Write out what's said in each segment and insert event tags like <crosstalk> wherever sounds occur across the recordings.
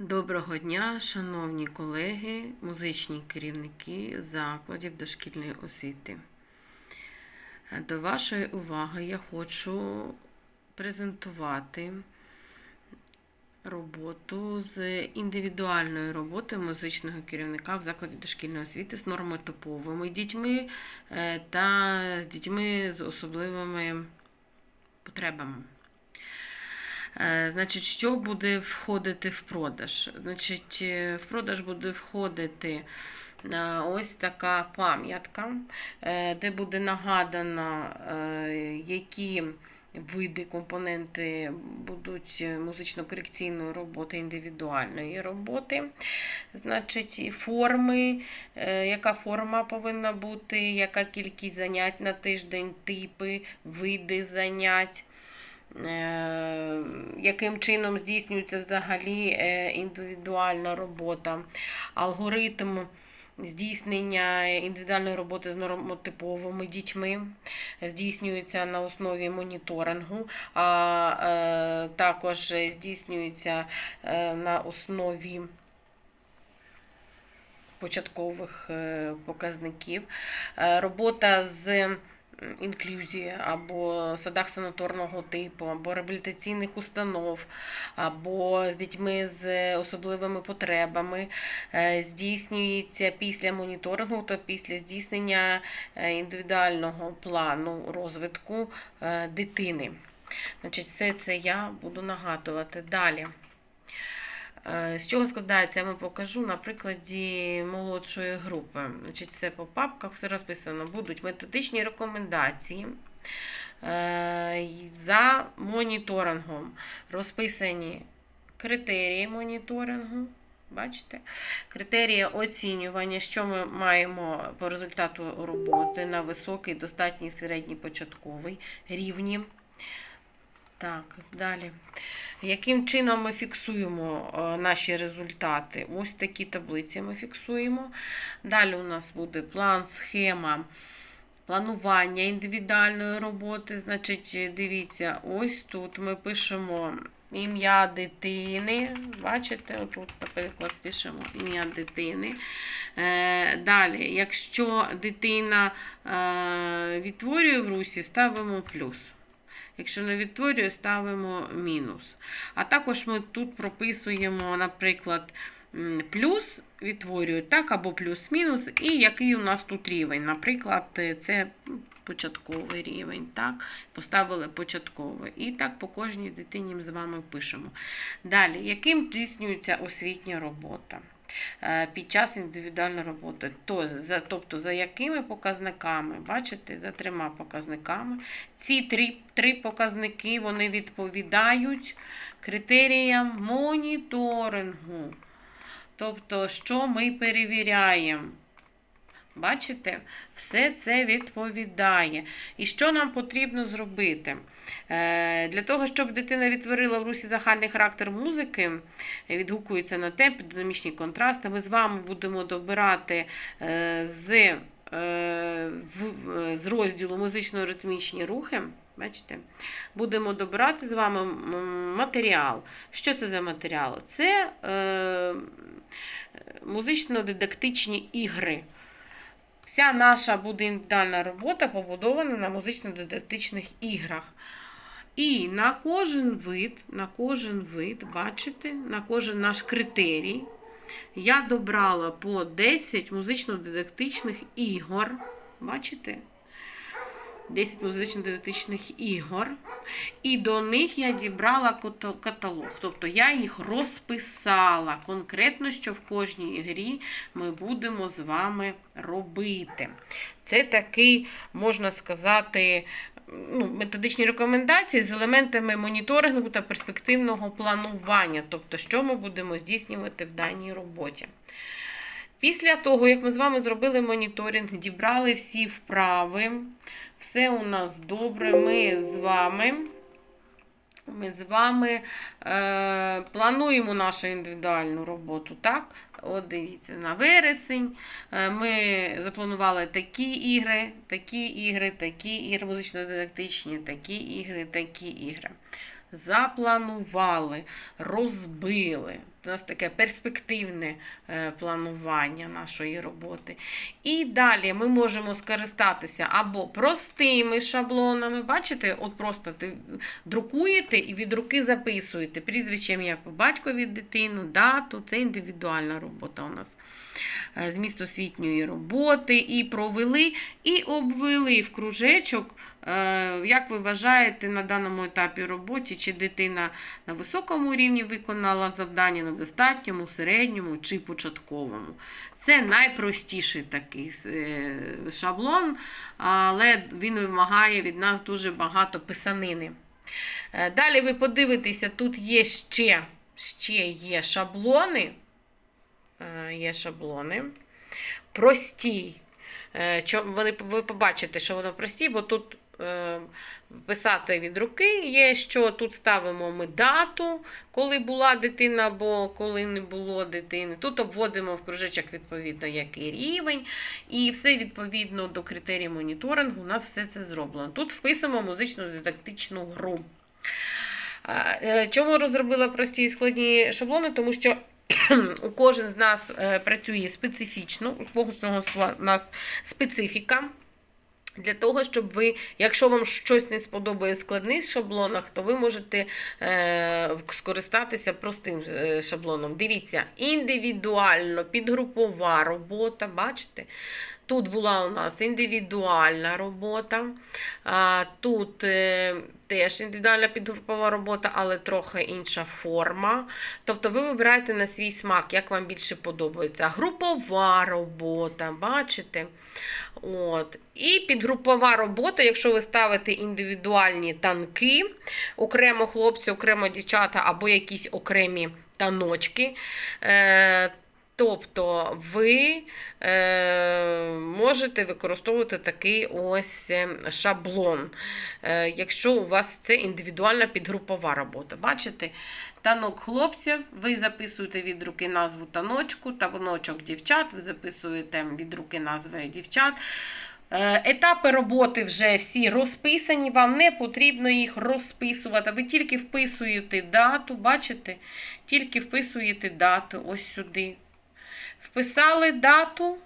Доброго дня, шановні колеги, музичні керівники закладів дошкільної освіти. До вашої уваги я хочу презентувати роботу з індивідуальної роботи музичного керівника в закладі дошкільної освіти з нормотиповими дітьми е, та з дітьми з особливими потребами. Е, Значить, що буде входити в продаж? Значить, е, в продаж буде входити е, ось така пам'ятка, де буде нагадано, які види, компоненти будуть музично-корекційної роботи, індивідуальної роботи. Значить, форми, яка форма повинна бути, яка кількість занять на тиждень, типи, види занять. Е, яким чином здійснюється взагалі е, індивідуальна робота, алгоритм здійснення індивідуальної роботи з нормотиповими дітьми здійснюється на основі моніторингу, а е, також здійснюється на основі початкових показників. Робота з інклюзії або садах санаторного типу, або реабілітаційних установ, або з дітьми з особливими потребами е, здійснюється після моніторингу та після здійснення е, індивідуального плану розвитку е, дитини. Значить, все це я буду нагадувати далі. Е, З чого складається, я вам покажу на прикладі молодшої групи. Значить, Це по папках все розписано. Будуть методичні рекомендації. Е, За моніторингом розписані критерії моніторингу. Бачите? Критерії оцінювання, що ми маємо по результату роботи на високий, достатній, середній, початковий рівні. Так, далі. Яким чином ми фіксуємо е, наші результати? Ось такі таблиці ми фіксуємо. Далі у нас буде план, схема планування індивідуальної роботи. Значить, дивіться, ось тут ми пишемо ім'я дитини. Бачите, отут, наприклад, пишемо ім'я дитини. Е, Далі, якщо дитина е, відтворює в русі, ставимо плюс. Якщо не відтворює, ставимо мінус. А також ми тут прописуємо, наприклад, плюс відтворюють так, або плюс-мінус, і який у нас тут рівень. Наприклад, е, це початковий рівень. так, Поставили початковий. І так по кожній дитині з вами пишемо. Далі, яким здійснюється освітня робота? Е, Під час індивідуальної роботи, то, за, тобто за якими показниками, бачите, за трьома показниками. Ці три, три показники вони відповідають критеріям моніторингу. Тобто, що ми перевіряємо. Бачите, все це відповідає. І що нам потрібно зробити? Е, Для того, щоб дитина відтворила в русі загальний характер музики, відгукується на темп, динамічні контрасти, ми з вами будемо добирати е, з, е, з розділу музично-ритмічні рухи. Бачите, будемо добирати з вами матеріал. Що це за матеріал? Це е, музично-дидактичні ігри. Вся наша буде індивідуальна робота побудована на музично-дидактичних іграх. І на кожен вид, на кожен вид, бачите, на кожен наш критерій я добрала по 10 музично-дидактичних ігор. Бачите? 10 музично-дидактичних ігор. І до них я дібрала каталог. Тобто я їх розписала конкретно, що в кожній грі ми будемо з вами робити. Це такий, можна сказати, ну, методичні рекомендації з елементами моніторингу та перспективного планування, тобто, що ми будемо здійснювати в даній роботі. Після того, як ми з вами зробили моніторинг, дібрали всі вправи, все у нас добре. Ми з вами. Ми з вами е, плануємо нашу індивідуальну роботу. Так? От дивіться, на вересень е, ми запланували такі ігри, такі ігри, такі ігри, музично-дидактичні, такі ігри, такі ігри. запланували, розбили. У нас таке перспективне е, планування нашої роботи. І далі ми можемо скористатися або простими шаблонами. Бачите, от просто ти друкуєте і від руки записуєте. Прізвище ім'я по батькові дитину, дату. Це індивідуальна робота у нас. Е, Зміст освітньої роботи, і провели, і обвели в кружечок. Е, Як ви вважаєте на даному етапі роботи, чи дитина на високому рівні виконала завдання, достатньому, середньому чи початковому? Це найпростіший такий е, шаблон, але він вимагає від нас дуже багато писанини. Е, Далі ви подивитеся, тут є ще, ще є шаблони. Е, Є шаблони. Прості. Ви побачите, що воно прості, бо тут писати від руки є, що тут ставимо ми дату, коли була дитина або коли не було дитини. Тут обводимо в кружечок відповідно який рівень, і все відповідно до критерії моніторингу. У нас все це зроблено. Тут вписуємо музичну дидактичну гру. Е, Чому розробила прості і складні шаблони? Тому що <clears throat> у кожен з нас е, працює специфічно, у кожного з нас специфіка. Для того, щоб ви, якщо вам щось не сподобає в складних шаблонах, то ви можете е, скористатися простим е, шаблоном. Дивіться, індивідуально, підгрупова робота, бачите? Тут була у нас індивідуальна робота, тут е, теж індивідуальна підгрупова робота, але трохи інша форма. Тобто ви вибираєте на свій смак, як вам більше подобається. Групова робота, бачите? От. І підгрупова робота, якщо ви ставите індивідуальні танки, окремо хлопці, окремо дівчата або якісь окремі таночки. Тобто ви е, можете використовувати такий ось е, шаблон, е, якщо у вас це індивідуальна підгрупова робота. Бачите? Танок хлопців, ви записуєте від руки назву таночку, таночок дівчат, ви записуєте від руки назви дівчат. Е, Етапи роботи вже всі розписані, вам не потрібно їх розписувати. Ви тільки вписуєте дату, бачите? Тільки вписуєте дату ось сюди. Вписали дату.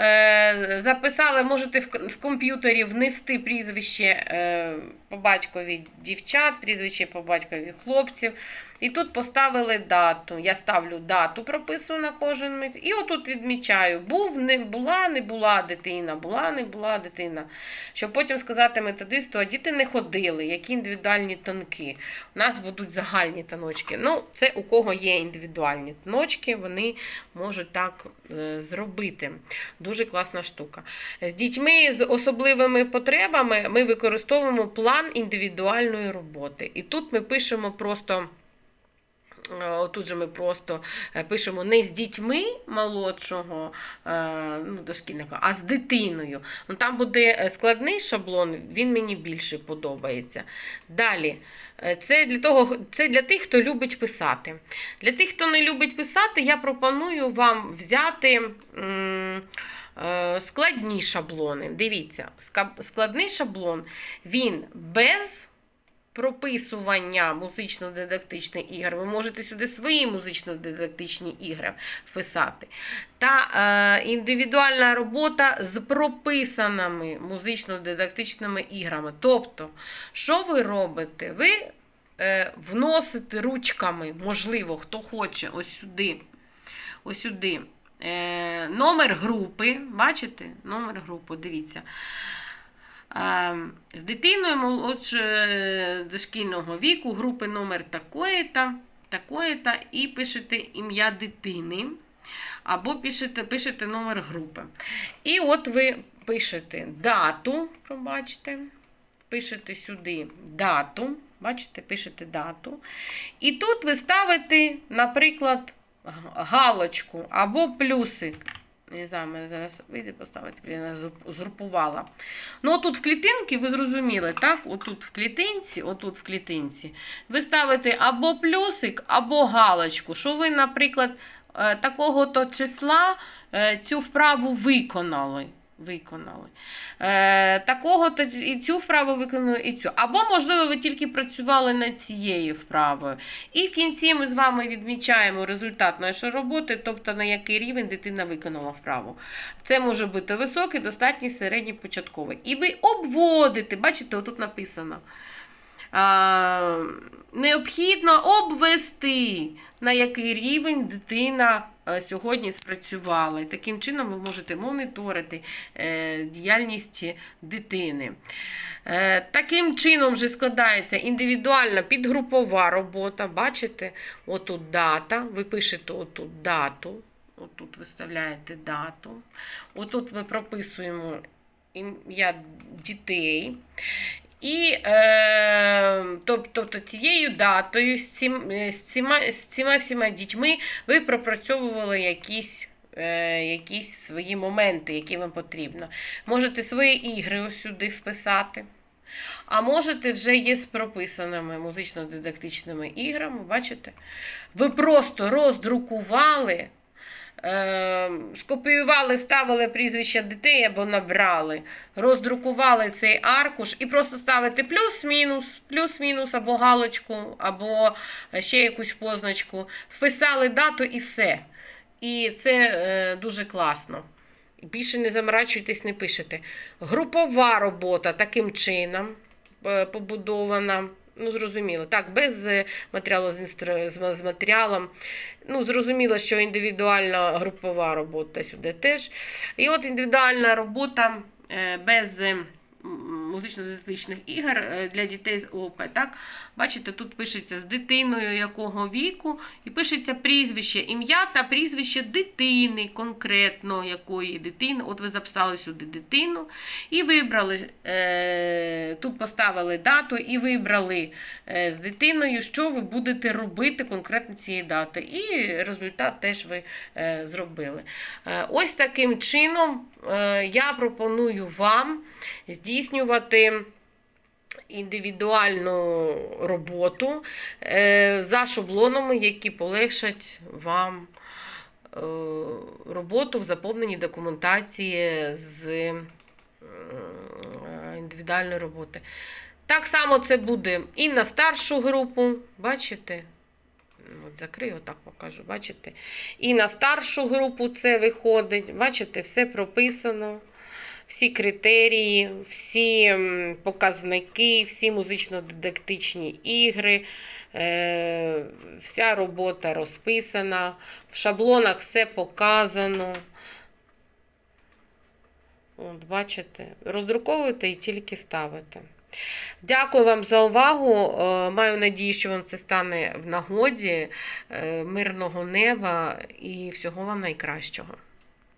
Е, Записали, можете в комп'ютері внести прізвище е, по батькові дівчат, прізвище по батькові хлопців. І тут поставили дату. Я ставлю дату, прописую на кожен мить. І отут відмічаю, був, не була, не була дитина, була, не була дитина. Щоб потім сказати методисту, а діти не ходили, які індивідуальні танки. У нас будуть загальні таночки. Ну, це у кого є індивідуальні таночки, вони можуть так е, зробити. Дуже класна штука. З дітьми з особливими потребами ми використовуємо план індивідуальної роботи. І тут ми пишемо просто. Е, Тут же ми просто е, пишемо не з дітьми молодшого е, ну, дошкільника, а з дитиною. Ну, Там буде складний шаблон, він мені більше подобається. Далі. Це для, того, це для тих, хто любить писати. Для тих, хто не любить писати, я пропоную вам взяти складні шаблони. Дивіться, складний шаблон він без прописування музично-дидактичних ігор. Ви можете сюди свої музично-дидактичні ігри вписати. Та е, індивідуальна робота з прописаними музично-дидактичними іграми. Тобто, що ви робите? Ви е, вносите ручками, можливо, хто хоче, ось сюди. Ось сюди. Е, номер групи, бачите? Номер групи, дивіться. Е, з дитиною молодше дошкільного віку, групи номер такої-та, такої-та, і пишете ім'я дитини. Або пишете, пишете номер групи. І от ви пишете дату, пробачте, пишете сюди дату. Бачите, пишете дату. І тут ви ставите, наприклад, галочку або плюсик. Не знаю, мене зараз вийде поставити, я згрупувала. Ну, отут в клітинці, ви зрозуміли, так? Отут в клітинці, отут в клітинці, ви ставите або плюсик, або галочку. Що ви, наприклад, е, такого-то числа е, цю вправу виконали. Виконали. Е, такого то і цю вправу виконали, і цю. Або, можливо, ви тільки працювали над цією вправою. І в кінці ми з вами відмічаємо результат нашої роботи, тобто на який рівень дитина виконала вправу. Це може бути високий, достатній, середній, початковий. І ви обводите, бачите, отут написано. А, необхідно обвести, на який рівень дитина е, сьогодні спрацювала. І таким чином ви можете моніторити е, діяльність дитини. Е, Таким чином вже складається індивідуальна підгрупова робота. Бачите, отут дата, ви пишете отут дату. Отут виставляєте дату. Отут ми прописуємо ім'я дітей. І е, тобто, цією датою з, цим, е, з, ціма, з цими всіма дітьми ви пропрацьовували якісь, е, якісь свої моменти, які вам потрібно. Можете свої ігри сюди вписати. А можете вже є з прописаними музично-дидактичними іграми, бачите? Ви просто роздрукували скопіювали, ставили прізвища дітей або набрали, роздрукували цей аркуш і просто ставите плюс-мінус, плюс-мінус або галочку, або ще якусь позначку, вписали дату і все. І це е, дуже класно. Більше не заморачуйтесь, не пишете. Групова робота таким чином е, побудована. Ну, зрозуміло. Так, без е, матеріалу з, інстру... з матеріалом. Ну, зрозуміло, що індивідуальна групова робота сюди теж. І от індивідуальна робота е, без е, музично-дидактичних ігор е, для дітей з ОП. Так? Бачите, тут пишеться з дитиною якого віку, і пишеться прізвище, ім'я та прізвище дитини, конкретно якої дитини. От ви записали сюди дитину і вибрали, е, тут поставили дату і вибрали е, з дитиною, що ви будете робити конкретно цієї дати. І результат теж ви зробили. Ось таким чином я пропоную вам здійснювати індивідуальну роботу е, за шаблонами, які полегшать вам е, роботу в заповненні документації з е, індивідуальної роботи. Так само це буде і на старшу групу, бачите? От закрию, отак покажу, бачите? І на старшу групу це виходить. Бачите, все прописано. Всі критерії, всі показники, всі музично-дидактичні ігри, е, вся робота розписана, в шаблонах все показано. От, бачите, роздруковуєте і тільки ставите. Дякую вам за увагу. Е, Маю надію, що вам це стане в нагоді. Е, Мирного неба і всього вам найкращого.